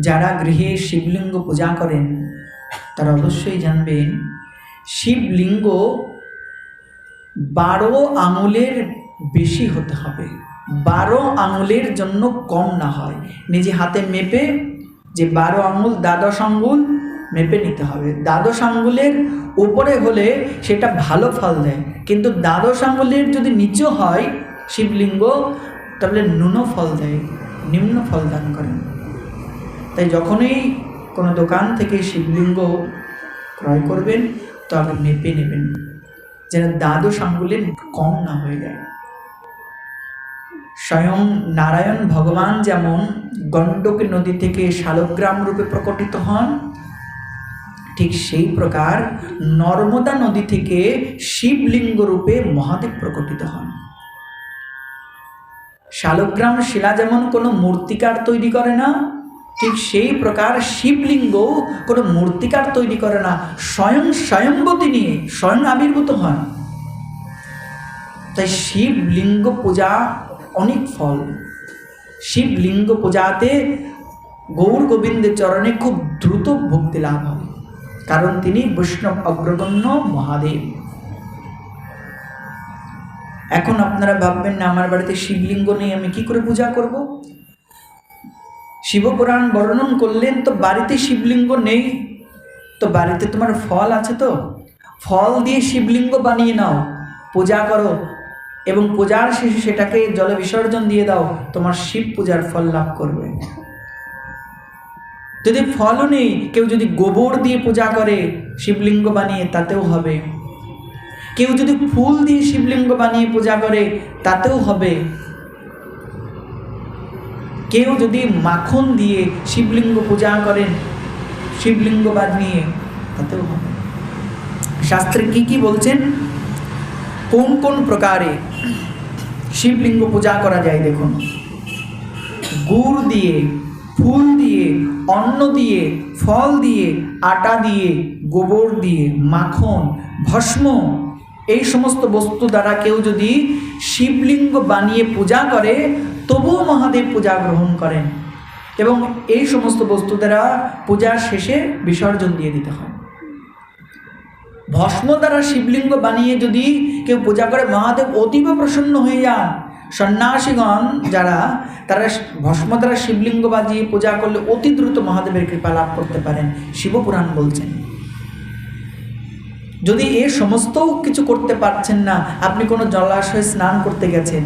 যারা গৃহে শিবলিঙ্গ পূজা করেন, তারা অবশ্যই জানবেন, শিবলিঙ্গ বারো আঙুলের বেশি হতে হবে। বারো আঙুলের জন্য কম না হয়। নিজে হাতে মেপে যে বারো আঙুল দ্বাদশ আঙুল মেপে নিতে হবে। দ্বাদশ আঙ্গুলের উপরে হলে সেটা ভালো ফল দেয়। কিন্তু দ্বাদশ আঙ্গুলের যদি নিচু হয় শিবলিঙ্গ, তাহলে ন্যূন ফল দেয়। নিম্ন ফল দান করেন। তাই যখনই কোনো দোকান থেকে শিবলিঙ্গ ক্রয় করবেন, তো আগে মেপে নেবেন, যেন দ্বাদশ আঙ্গুলের কম না হয়ে যায়। স্বয়ং নারায়ণ ভগবান যেমন গণ্ডকী নদী থেকে শালগ্রাম রূপে প্রকটিত হন, ঠিক সেই প্রকার নর্মদা নদী থেকে শিবলিঙ্গ রূপে মহাদেব প্রকটিত হন। শালগ্রাম শিলা যেমন কোনো মূর্তিকার তৈরি করে না ঠিক সেই প্রকার শিবলিঙ্গ কোনো মূর্তিকার তৈরি করে না, স্বয়ং স্বয়ংবতী নিয়ে, স্বয়ং আবির্ভূত হন। তাই শিবলিঙ্গ পূজা অনেক ফল। শিবলিঙ্গ পূজাতে গৌর গোবিন্দের চরণে খুব দ্রুত ভক্তি লাভ হয়, কারণ তিনি বৈষ্ণব অগ্রগণ্য মহাদেব। এখন আপনারা ভাববেন না, আমার বাড়িতে শিবলিঙ্গ নেই, আমি কি করে পূজা করব? শিবপুরাণ বর্ণন করলেন, তো বাড়িতে শিবলিঙ্গ নেই, তো বাড়িতে তোমার ফল আছে তো? ফল দিয়ে শিবলিঙ্গ বানিয়ে নাও, পূজা করো এবং পূজার শেষে সেটাকে জলে বিসর্জন দিয়ে দাও, তোমার শিব পূজার ফল লাভ করবে। যদি ফলও নেই, কেউ যদি গোবর দিয়ে পূজা করে শিবলিঙ্গ বানিয়ে, তাতেও হবে। কেউ যদি ফুল দিয়ে শিবলিঙ্গ বানিয়ে পূজা করে, তাতেও হবে। কেউ যদি মাখন দিয়ে শিবলিঙ্গ পূজা করেন শিবলিঙ্গ বানিয়ে তাতেও হবে। শাস্ত্রে কি কি বলছেন? কোন কোন প্রকারে শিবলিঙ্গ পূজা করা যায় দেখুন। গুড় দিয়ে, ফুল দিয়ে, অন্ন দিয়ে, ফল দিয়ে, আটা দিয়ে, গোবর দিয়ে, মাখন, ভস্ম, এই সমস্ত বস্তু দ্বারা কেউ যদি শিবলিঙ্গ বানিয়ে পূজা করে তবুও মহাদেব পূজা গ্রহণ করেন এবং এই সমস্ত বস্তু দ্বারা পূজার শেষে বিসর্জন দিয়ে দিতে হয়। ভস্ম দ্বারা শিবলিঙ্গ বানিয়ে যদি কেউ পূজা করে, মহাদেব অতীব প্রসন্ন হয়ে যান। সন্ন্যাসীগণ যারা, তারা ভস্ম দ্বারা শিবলিঙ্গ বাজিয়ে পূজা করলে অতি দ্রুত মহাদেবের কৃপা লাভ করতে পারেন, শিবপুরাণ বলছেন। যদি এ সমস্ত কিছু করতে পারছেন না, আপনি কোনো জলাশয়ে স্নান করতে গেছেন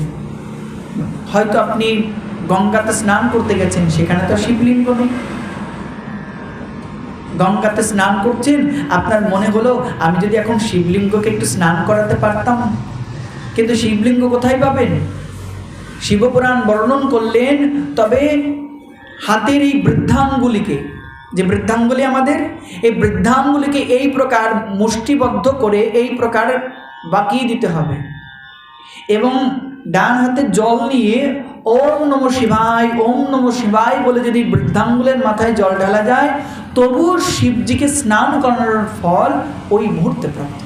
হয়তো আপনি গঙ্গাতে স্নান করতে গেছেন, সেখানে তো শিবলিঙ্গ নেই। গঙ্গাতে স্নান করছেন, আপনার মনে হলো আমি যদি এখন শিবলিঙ্গকে একটু স্নান করাতে পারতাম, কিন্তু শিবলিঙ্গ কোথায় পাবেন? শিবপুরাণ বর্ণন করলেন, তবে হাতের এই বৃদ্ধাঙ্গুলিকে, যে বৃদ্ধাঙ্গুলি আমাদের, এই বৃদ্ধাঙ্গুলিকে এই প্রকার মুষ্টিবদ্ধ করে এই প্রকার বাকিয়ে দিতে হবে। এবং ডান হাতে জল নিয়ে ওম নম শিবায়, ওম নম শিবাই বলে যদি বৃদ্ধাঙ্গুলের মাথায় জল ঢালা যায় তবু শিবজিকে স্নান করানোর ফল ওই মুহূর্তে প্রাপ্ত।